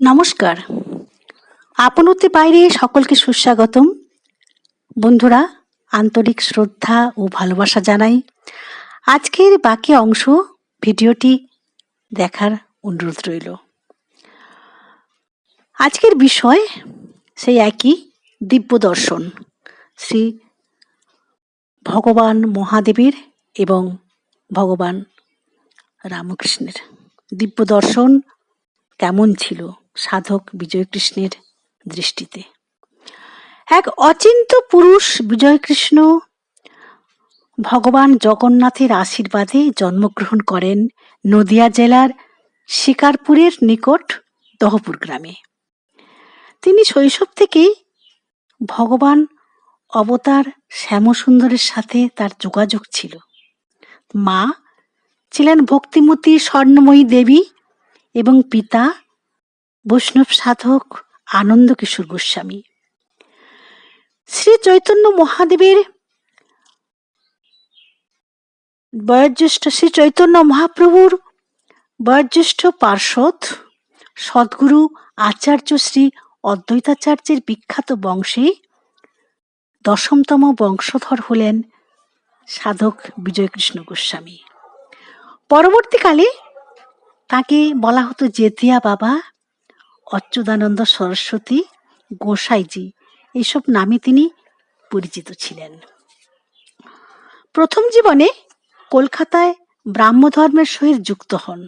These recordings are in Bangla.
নমস্কার। আপনত্তি বাইরে সকলকে সুস্বাগতম। বন্ধুরা, আন্তরিক শ্রদ্ধা ও ভালোবাসা জানাই। আজকের বাকি অংশ ভিডিওটি দেখার অনুরোধ রইল। আজকের বিষয় সেই একই, দিব্য দর্শন। শ্রী ভগবান মহাদেবের এবং ভগবান রামকৃষ্ণের। দিব্য দর্শন কেমন ছিল? সাধক বিজয়কৃষ্ণের দৃষ্টিতে। এক অচিন্ত পুরুষ বিজয়কৃষ্ণ ভগবান জগন্নাথের আশীর্বাদে জন্মগ্রহণ করেন নদিয়া জেলার শিকারপুরের নিকট দহপুর গ্রামে। তিনি শৈশব থেকেই ভগবান অবতার শ্যামসুন্দরের সাথে তার যোগাযোগ ছিল। মা ছিলেন ভক্তিমতী স্বর্ণময়ী দেবী এবং পিতা বৈষ্ণব সাধক আনন্দ কিশোর গোস্বামী। শ্রী চৈতন্য মহাদেবের বয়োজ্যেষ্ঠ শ্রী চৈতন্য মহাপ্রভুর বয়োজ্যেষ্ঠ পার্শ্বদ সদ্গুরু আচার্য শ্রী অদ্বৈতাচার্যের বিখ্যাত বংশে দশমতম বংশধর হলেন সাধক বিজয়কৃষ্ণ গোস্বামী। পরবর্তীকালে তাকে বলা হতো জেতিয়া বাবা। অচ্যুতানন্দ সরস্বতী গোসাইজি এইসব নামে তিনি পরিচিত ছিলেন। প্রথম জীবনে কলকাতায় ব্রাহ্মধর্মের সহিত যুক্ত হন।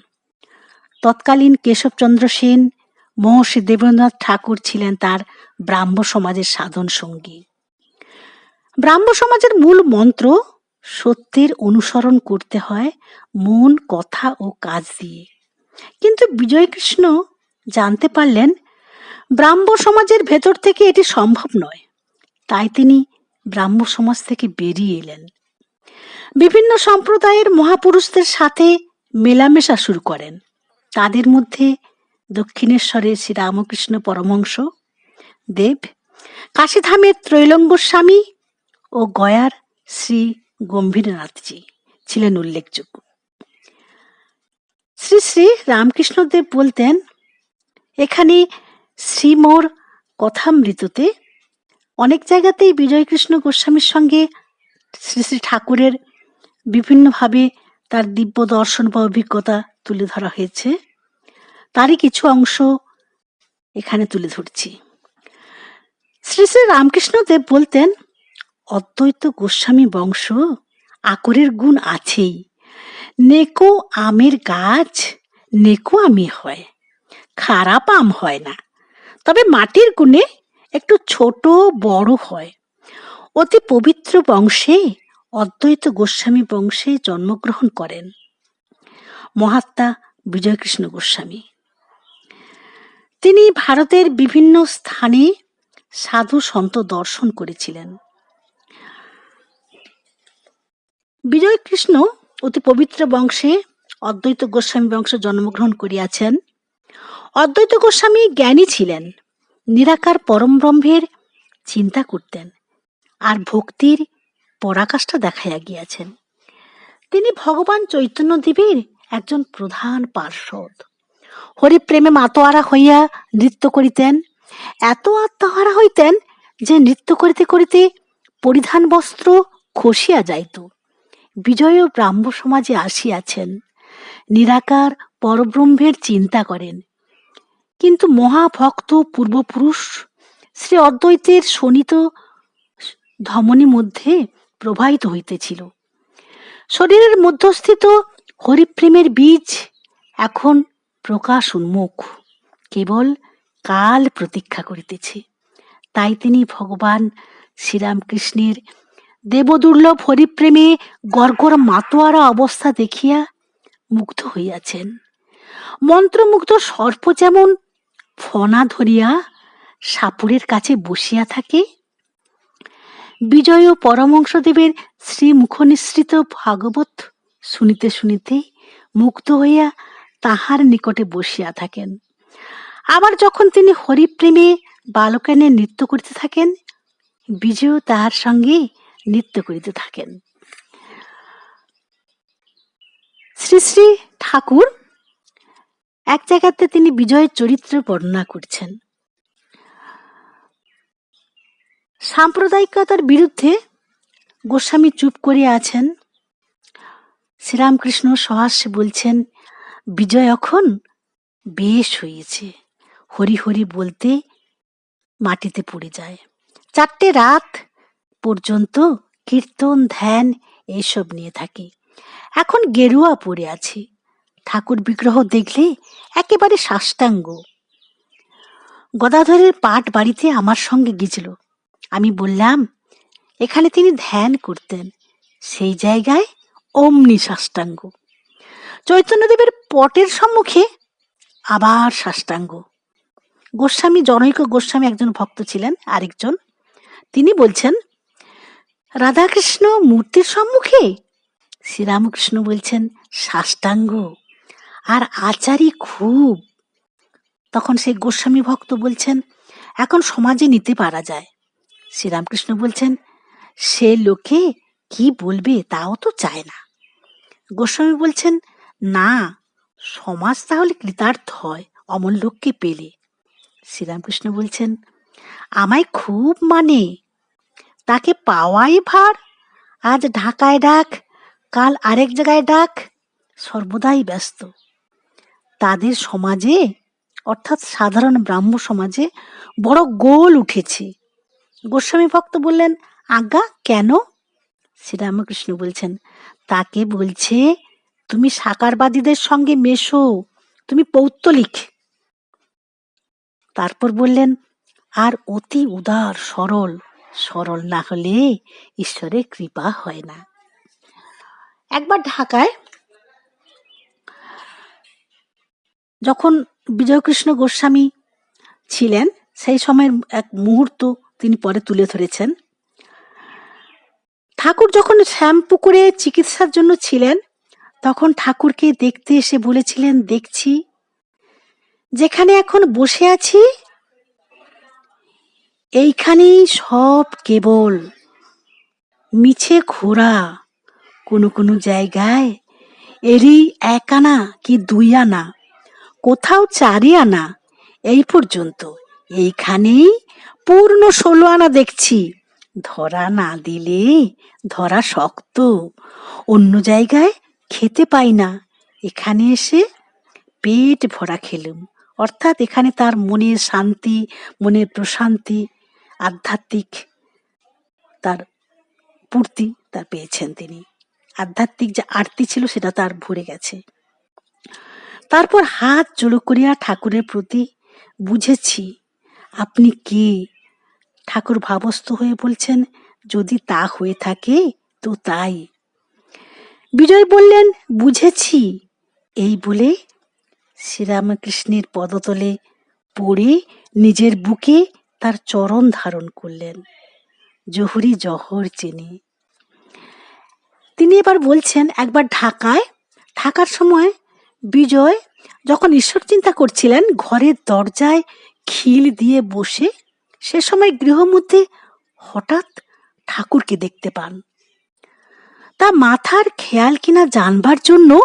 তৎকালীন কেশবচন্দ্র সেন, মহর্ষি দেবেন্দ্রনাথ ঠাকুর ছিলেন তার ব্রাহ্ম সমাজের সাধন সঙ্গী। ব্রাহ্ম সমাজের মূল মন্ত্র সত্যের অনুসরণ করতে হয় মন, কথা ও কাজ দিয়ে। কিন্তু বিজয়কৃষ্ণ জানতে পারলেন, ব্রাহ্ম সমাজের ভেতর থেকে এটি সম্ভব নয়। তাই তিনি ব্রাহ্ম সমাজ থেকে বেরিয়ে এলেন। বিভিন্ন সম্প্রদায়ের মহাপুরুষদের সাথে মেলামেশা শুরু করেন। তাদের মধ্যে দক্ষিণেশ্বরের শ্রী রামকৃষ্ণ পরমহংস, দেব, কাশীধামের ত্রৈলঙ্গ স্বামী ও গয়ার শ্রী গম্ভীরনাথজি ছিলেন উল্লেখযোগ্য। শ্রী শ্রী রামকৃষ্ণদেব বলতেন এখানে শ্রীমোর কথামৃততে অনেক জায়গাতেই বিজয়কৃষ্ণ গোস্বামীর সঙ্গে শ্রী শ্রী ঠাকুরের বিভিন্নভাবে তার দিব্য দর্শন বা অভিজ্ঞতা তুলে ধরা হয়েছে। তারই কিছু অংশ এখানে তুলে ধরছি। শ্রী শ্রী রামকৃষ্ণদেব বলতেন, অদ্বৈত গোস্বামী বংশ আকরের গুণ আছেই। নেকো আমের গাছ, নেকো আমি হয়। খারাপ আম হয় না। তবে মাটির গুণে একটু ছোট, বড় হয়। অতি পবিত্র বংশে অদ্বৈত গোস্বামী বংশে জন্মগ্রহণ করেন মহাত্মা বিজয়কৃষ্ণ গোস্বামী। তিনি ভারতের বিভিন্ন স্থানে সাধু সন্ত দর্শন করেছিলেন। বিজয়কৃষ্ণ অতি পবিত্র বংশে অদ্বৈত গোস্বামী বংশে জন্মগ্রহণ করিয়াছেন। অদ্বৈত গোস্বামী জ্ঞানী ছিলেন। নিরাকার পরম ব্রহ্মের চিন্তা করতেন আর ভক্তির পরাকাষ্ঠা দেখাইয়া গিয়াছেন। তিনি ভগবান চৈতন্য দেবীর একজন প্রধান পার্ষদ হরিপ্রেমে মাতোয়ারা হইয়া নৃত্য করিতেন। এত আত্মহারা হইতেন যে নৃত্য করিতে করিতে পরিধান বস্ত্র খসিয়া যাইত। বিজয় ব্রাহ্ম সমাজে আসিয়াছেন। নিরাকার পরব্রহ্মের চিন্তা করেন। কিন্তু মহাভক্ত পূর্বপুরুষ শ্রী অদ্বৈতের শোণিত ধমনী মধ্যে প্রবাহিত হইতেছিল। শরীরের মধ্যস্থিত হরিপ্রেমের বীজ এখন প্রকাশ উন্মুখ কেবল কাল প্রতীক্ষা করিতেছে। তাই তিনি ভগবান শ্রীরামকৃষ্ণের দেবদুর্লভ হরিপ্রেমে গর্গর মাতোয়ারা অবস্থা দেখিয়া মুগ্ধ হইয়াছেন। মন্ত্রমুগ্ধ সর্প যেমন ফনা ধরিয়া সাপুরের কাছে বসিয়া থাকে। বিজয় ও পরমংশদেবের শ্রীমুখ নিঃসৃত ভাগবত শুনিতে শুনিতে মুগ্ধ হইয়া তাহার নিকটে বসিয়া থাকেন। আবার যখন তিনি হরিপ্রেমে বালকানে নৃত্য করিতে থাকেন বিজয় তাহার সঙ্গে নৃত্য করিতে থাকেন। শ্রী শ্রী ঠাকুর এক জায়গাতে তিনি বিজয়ের চরিত্র বর্ণনা করছেন। সাম্প্রদায়িকতার বিরুদ্ধে গোস্বামী চুপ করে আছেন। শ্রীরামকৃষ্ণ সহাস্যে বলছেন, বিজয় এখন বেশ হয়েছে। হরি হরি বলতে মাটিতে পড়ে যায়। চারটে রাত পর্যন্ত কীর্তন, ধ্যান, এইসব নিয়ে থাকি। এখন গেরুয়া পড়ে আছি। ঠাকুর বিগ্রহ দেখলে একেবারে সাষ্টাঙ্গ। গদাধরের পাট বাড়িতে আমার সঙ্গে গিয়েছিল। আমি বললাম, এখানে তিনি ধ্যান করতেন। সেই জায়গায় অমনি সাষ্টাঙ্গ। চৈতন্যদেবের পটের সম্মুখে আবার সাষ্টাঙ্গ। গোস্বামী, জনৈক গোস্বামী একজন ভক্ত ছিলেন, আরেকজন। তিনি বলছেন, রাধাকৃষ্ণ মূর্তির সম্মুখে? শ্রীরামকৃষ্ণ বলছেন, সাষ্টাঙ্গ। আর আচারই খুব। তখন সেই গোস্বামী ভক্ত বলছেন, এখন সমাজে নিতে পারা যায়। শ্রীরামকৃষ্ণ বলছেন, সে লোকে কি বলবে তাও তো চায় না। গোস্বামী বলছেন, না, সমাজ তাহলে কৃতার্থ হয়, অমন লোককে পেলে। শ্রীরামকৃষ্ণ বলছেন, আমায় খুব মানে তাকে পাওয়াই ভার। আজ ঢাকায় ডাক, কাল আরেক জায়গায় ডাক, সর্বদাই ব্যস্ত। তাদের সমাজে, অর্থাৎ সাধারণ ব্রাহ্ম সমাজে বড় গোল উঠেছে। গোস্বামী ভক্ত বললেন, আজ্ঞা, কেন? শ্রীরামকৃষ্ণ বলছেন, তাকে বলছে, তুমি সাকারবাদীদের সঙ্গে মেশো, তুমি পৌত্তলিক তারপর বললেন, আর অতি উদার, সরল সরল না হলে ঈশ্বরের কৃপা হয় না। একবার ঢাকায় যখন বিজয়কৃষ্ণ গোস্বামী ছিলেন, সেই সময়ের এক মুহূর্ত তিনি পরে তুলে ধরেছেন। ঠাকুর যখন শ্যামপুকুরে চিকিৎসার জন্য ছিলেন, তখন ঠাকুরকে দেখতে এসে বলেছিলেন, দেখছি। যেখানে এখন বসে আছি, এইখানেই সব কেবল। মিছে ঘোরা কোনো কোনো জায়গায় এরই এক আনা কি দুই আনা। কোথাও চারি আনা এই পর্যন্ত। এইখানেই পূর্ণ ষোলো আনা দেখছি। ধরা না দিলে ধরা শক্ত। অন্য জায়গায় খেতে পাই না। এখানে এসে পেট ভরা খেলুম। অর্থাৎ এখানে তার মনের শান্তি, মনের প্রশান্তি, আধ্যাত্মিক তার পূর্তি তার পেয়েছেন তিনি। আধ্যাত্মিক যে আরতি ছিল সেটা তার ভরে গেছে। তারপর হাত জোড়ো করিয়া ঠাকুরের প্রতি বুঝেছি, আপনি কে? ঠাকুর ভাবস্থ হয়ে বলছেন, যদি তা হয়ে থাকে, তো তাই। বিজয় বললেন, বুঝেছি। এই বলে শ্রীরামকৃষ্ণের পদতলে পড়ে নিজের বুকে তার চরণ ধারণ করলেন, জহুরি জহর চেনে। তিনি এবার বলছেন, একবার ঢাকায় থাকার সময় বিজয়, যখন ঈশ্বর চিন্তা করছিলেন, ঘরের দরজায় খিল দিয়ে বসে সে সময় গৃহমধ্যে হঠাৎ ঠাকুরকে দেখতে পান। তা মাথার খেয়াল কিনা জানবার জন্য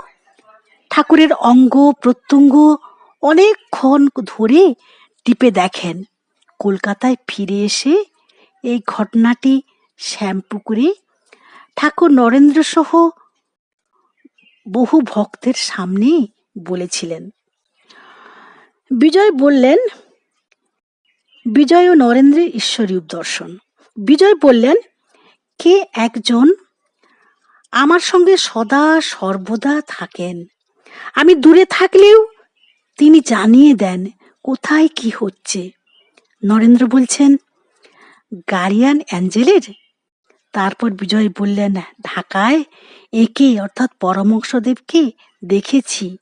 ঠাকুরের অঙ্গ, প্রত্যঙ্গ অনেকক্ষণ ধরে টিপে দেখেন। কলকাতায় ফিরে এসে এই ঘটনাটি শ্যামপুকুরে ঠাকুর নরেন্দ্র সহ বহু ভক্তের সামনে বলেছিলেন। বিজয় বললেন, বিজয় ও নরেন্দ্রের ঈশ্বরীয় দর্শন। বিজয় বললেন, কে একজন? আমার সঙ্গে সদা সর্বদা থাকেন। আমি দূরে থাকলেও তিনি জানিয়ে দেন কোথায় কি হচ্ছে। নরেন্দ্র বলছেন গার্ডিয়ান অ্যাঞ্জেলের তারপর বিজয় বললেন, ঢাকায় একে অর্থাৎ পরমংশদেবকে দেখেছি।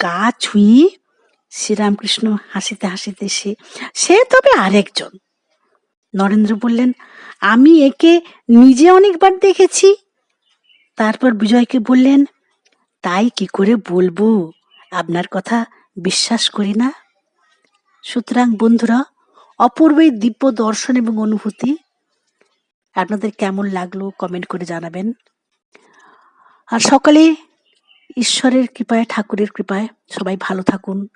গা ছুঁয়ে শ্রীরামকৃষ্ণ হাসিতে হাসিতে সে সে তবে আরেকজন। নরেন্দ্র বললেন, আমি একে নিজে অনেকবার দেখেছি। তারপর বিজয়কে বললেন, তাই কি করে বলব? আপনার কথা বিশ্বাস করি না। সুতরাং বন্ধুরা অপূর্ব এই দিব্য দর্শন এবং অনুভূতি আপনাদের কেমন লাগল কমেন্ট করে জানাবেন। আর সকালে ঈশ্বরের কৃপায়, ঠাকুরের কৃপায় সবাই ভালো থাকুন।